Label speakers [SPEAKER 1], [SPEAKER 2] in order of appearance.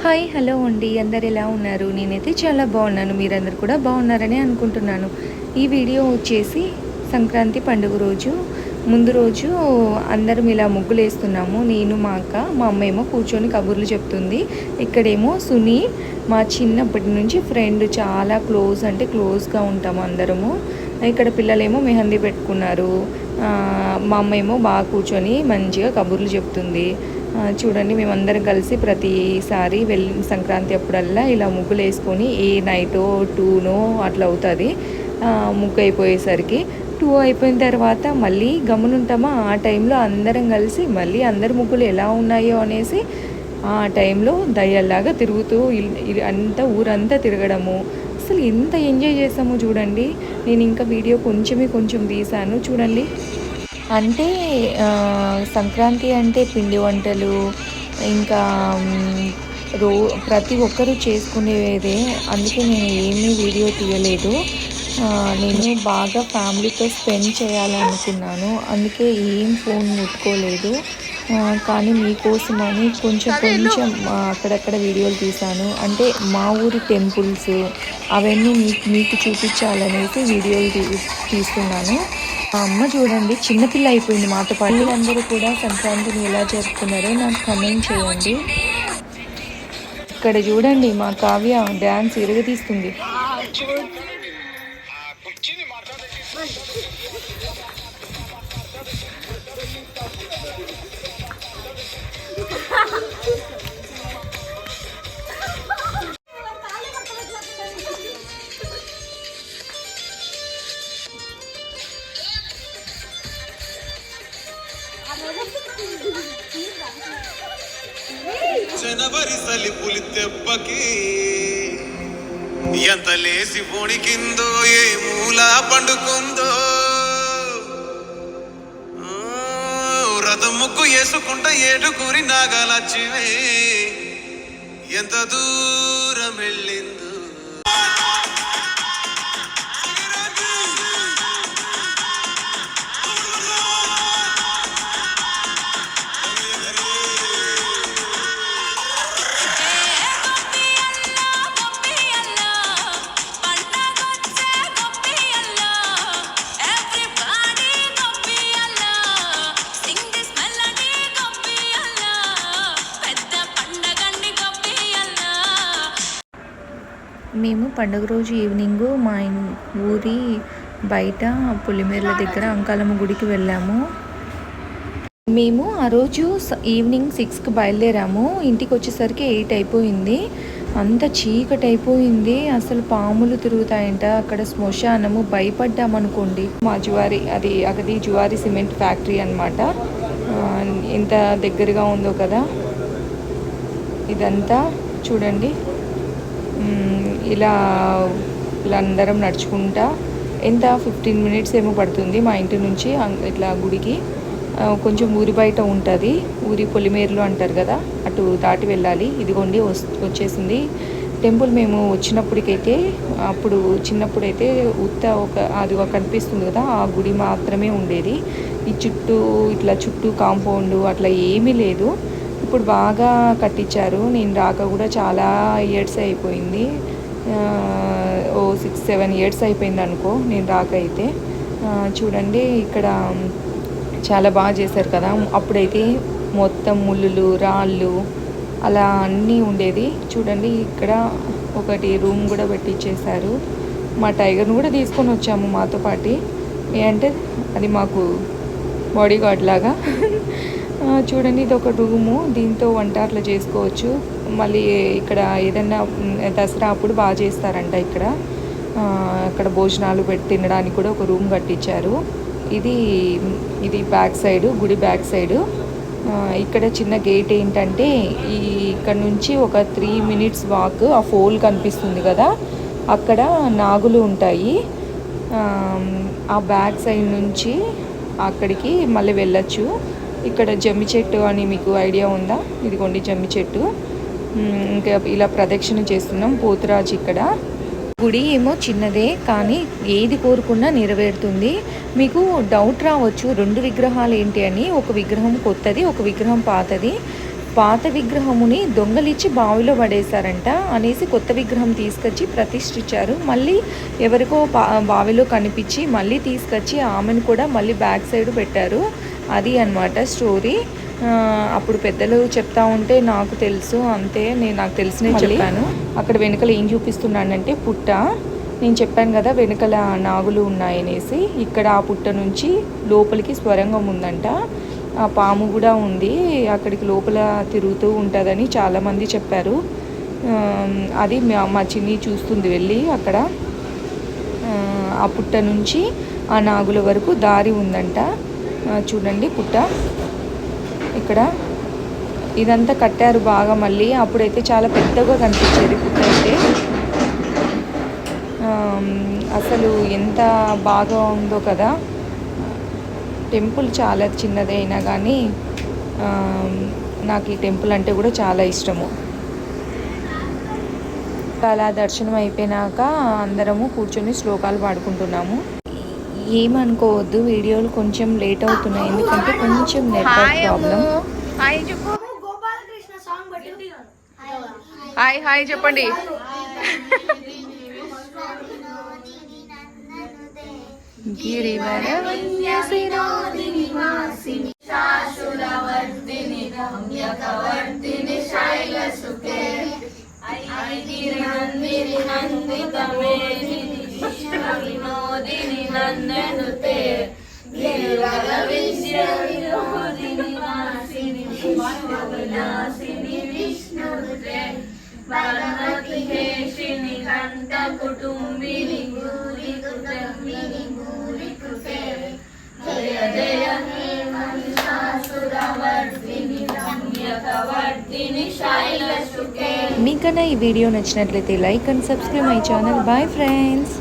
[SPEAKER 1] Hi hello అండి. అందరు ఎలా ఉన్నారు? నేనైతే చాలా బాగున్నాను. మీరందరూ కూడా బాగున్నారని అనుకుంటున్నాను. ఈ వీడియో వచ్చేసి సంక్రాంతి పండుగ రోజు. ముందు రోజు అందరం ఇలా ముగ్గులు వేస్తున్నాము. నేను మా అక్క మా అమ్మ ఏమో కూర్చొని కబుర్లు చెప్తుంది. ఇక్కడేమో సునీ మా చిన్నప్పటి నుంచి ఫ్రెండ్ చాలా క్లోజ్ అంటే క్లోజ్గా ఉంటాము అందరము. ఇక్కడ పిల్లలేమో మెహందీ పెట్టుకున్నారు. మా అమ్మ ఏమో బాగా కూర్చొని మంచిగా కబుర్లు చెప్తుంది. చూడండి మేమందరం కలిసి ప్రతిసారి వెళ్ళి సంక్రాంతి అప్పుడల్లా ఇలా ముగ్గులు వేసుకొని ఏ నైటో టూనో అట్లా అవుతుంది. ముగ్గు అయిపోయేసరికి టూ అయిపోయిన తర్వాత మళ్ళీ గమనుంటామా ఆ టైంలో అందరం కలిసి మళ్ళీ అందరి ముగ్గులు ఎలా ఉన్నాయో అనేసి ఆ టైంలో దయ్యాల్లాగా తిరుగుతూ అంతా ఊరంతా తిరగడము. అసలు ఎంత ఎంజాయ్ చేసామో చూడండి. నేను ఇంకా వీడియో కొంచెమే కొంచెం తీసాను చూడండి. అంటే సంక్రాంతి అంటే పిండి వంటలు ఇంకా రో ప్రతి ఒక్కరూ చేసుకునేదే. అందుకే నేను ఏమీ వీడియో తీయలేదు. నేను బాగా ఫ్యామిలీతో స్పెండ్ చేయాలనుకున్నాను. అందుకే ఏం ఫోన్ ముట్టుకోలేదు. కానీ మీకోసమని కొంచెం కొంచెం అక్కడక్కడ వీడియోలు తీశాను. అంటే మా ఊరి టెంపుల్స్ అవన్నీ మీకు మీకు చూపించాలనేసి వీడియోలు తీ తీస్తున్నాను. మా అమ్మ చూడండి చిన్నపిల్ల అయిపోయింది మాతో పాటు. అందరూ కూడా సంక్రాంతిని ఎలా జరుపుకున్నారో నాకు కమెంట్ చేయండి. ఇక్కడ చూడండి మా కావ్య డ్యాన్స్ ఇరగదీస్తుంది
[SPEAKER 2] జనవరి సలిపులి తెప్పకి ఎంత లేసి పొణికిందో ఏ మూలా పండుకుందో. రథముక్కు వేసుకుంట ఏడుగురి నాగలచ్చివే ఎంత దూరం వెళ్ళి
[SPEAKER 1] మేము పండుగ రోజు ఈవినింగ్ మా ఊరి బయట పులిమేర్ల దగ్గర అంకాలమ్మ గుడికి వెళ్ళాము. మేము ఆ రోజు స- ఈవినింగ్ సిక్స్కి బయలుదేరాము. ఇంటికి వచ్చేసరికి ఎయిట్ అయిపోయింది. అంత చీకటి అయిపోయింది. అసలు పాములు తిరుగుతాయంట. అక్కడ శ్మశానము. భయపడ్డామనుకోండి. మా జువారి అది అగది జువారి సిమెంట్ ఫ్యాక్టరీ అనమాట ఎంత దగ్గరగా ఉందో కదా. ఇదంతా చూడండి. ఇలా ఇలా అందరం నడుచుకుంటా. ఎంత? ఫిఫ్టీన్ మినిట్స్ ఏమో పడుతుంది మా ఇంటి నుంచి ఇట్లా గుడికి. కొంచెం ఊరి బయట ఉంటుంది. ఊరి పొలిమేరులు అంటారు కదా అటు దాటి వెళ్ళాలి. ఇదిగోండి వస్ వచ్చేసింది. టెంపుల్ మేము వచ్చినప్పటికైతే అప్పుడు చిన్నప్పుడైతే ఉత్త ఒక అది ఒక కనిపిస్తుంది కదా ఆ గుడి మాత్రమే ఉండేది. ఈ చుట్టూ ఇట్లా చుట్టూ కాంపౌండ్ అట్లా ఏమీ లేదు. ఇప్పుడు బాగా కట్టించారు. నేను రాక కూడా చాలా ఇయర్స్ అయిపోయింది. ఓ సిక్స్ సెవెన్ ఇయర్స్ అయిపోయింది అనుకో నేను రాక అయితే. చూడండి ఇక్కడ చాలా బాగా చేశారు కదా. అప్పుడైతే మొత్తం ముళ్ళులు రాళ్ళు అలా అన్నీ ఉండేది. చూడండి ఇక్కడ ఒకటి రూమ్ కూడా పెట్టించేశారు మా టైగర్ను కూడా తీసుకొని వచ్చాము మాతో పాటి. అంటే అది మాకు బాడీ గార్డ్ లాగా. చూడండి ఇది ఒక రూము. దీంతో వంట అట్లా చేసుకోవచ్చు. మళ్ళీ ఇక్కడ ఏదైనా దసరా అప్పుడు బాగా చేస్తారంట ఇక్కడ. అక్కడ భోజనాలు పెట్టి తినడానికి కూడా ఒక రూమ్ కట్టించారు. ఇది ఇది బ్యాక్ సైడ్ గుడి బ్యాక్ సైడ్. ఇక్కడ చిన్న గేట్ ఏంటంటే ఈ ఇక్కడ నుంచి ఒక త్రీ మినిట్స్ వాక్ ఆ ఫోల్ కనిపిస్తుంది కదా. అక్కడ నాగులు ఉంటాయి. ఆ, ఆ బ్యాక్ సైడ్ నుంచి అక్కడికి మళ్ళీ వెళ్ళొచ్చు. ఇక్కడ జమ్మి చెట్టు అని మీకు ఐడియా ఉందా? ఇదిగోండి జమ్మి చెట్టు. ఇంకా ఇలా ప్రదక్షిణ చేస్తున్నాం పోతురాజు ఇక్కడ. గుడి ఏమో చిన్నదే కానీ ఏది కోరుకున్నా నెరవేరుతుంది. మీకు డౌట్ రావచ్చు రెండు విగ్రహాలు ఏంటి అని. ఒక విగ్రహం కొత్తది ఒక విగ్రహం పాతది. పాత విగ్రహముని దొంగలిచ్చి బావిలో పడేశారంట అనేసి కొత్త విగ్రహం తీసుకొచ్చి ప్రతిష్ఠించారు. మళ్ళీ ఎవరికో పా- బావిలో కనిపించి మళ్ళీ తీసుకొచ్చి ఆమెను కూడా మళ్ళీ బ్యాక్ సైడ్ పెట్టారు. అది అన్నమాట స్టోరీ. అప్పుడు పెద్దలు చెప్తా ఉంటే నాకు తెలుసు అంతే నేను నాకు తెలిసినవి చెప్పాను. అక్కడ వెనకల ఏం చూపిస్తున్నానంటే పుట్ట. నేను చెప్పాను కదా వెనకల నాగులు ఉన్నాయనేసి. ఇక్కడ ఆ పుట్ట నుంచి లోపలికి స్వరంగం ఉందంట. ఆ పాము కూడా ఉంది అక్కడికి లోపల తిరుగుతూ ఉంటుందని చాలామంది చెప్పారు. అది మా- మా చిన్ని చూస్తుంది వెళ్ళి అక్కడ. ఆ, పుట్ట నుంచి ఆ నాగుల వరకు దారి ఉందంట. చూడండి పుట్ట ఇక్కడ ఇదంతా కట్టారు బాగా మళ్ళీ. అప్పుడైతే చాలా పెద్దగా కనిపించేది పుట్ట అయితే. అసలు ఎంత బాగా ఉందో కదా. టెంపుల్ చాలా చిన్నదైనా అయినా కానీ నాకు ఈ టెంపుల్ అంటే కూడా చాలా ఇష్టము. అలా దర్శనం అయిపోయినాక అందరము కూర్చొని శ్లోకాలు పాడుకుంటున్నాము. ఏమనుకోవద్దు వీడియోలు కొంచెం లేట్ అవుతున్నాయి. ఎందుకంటే కొంచెం నెట్వర్క్ ప్రాబ్లం హాయ్ చెప్పు
[SPEAKER 3] గోపాలకృష్ణ
[SPEAKER 1] మీకన్నా ఈ వీడియో నచ్చినట్లయితే like and subscribe my channel. Bye friends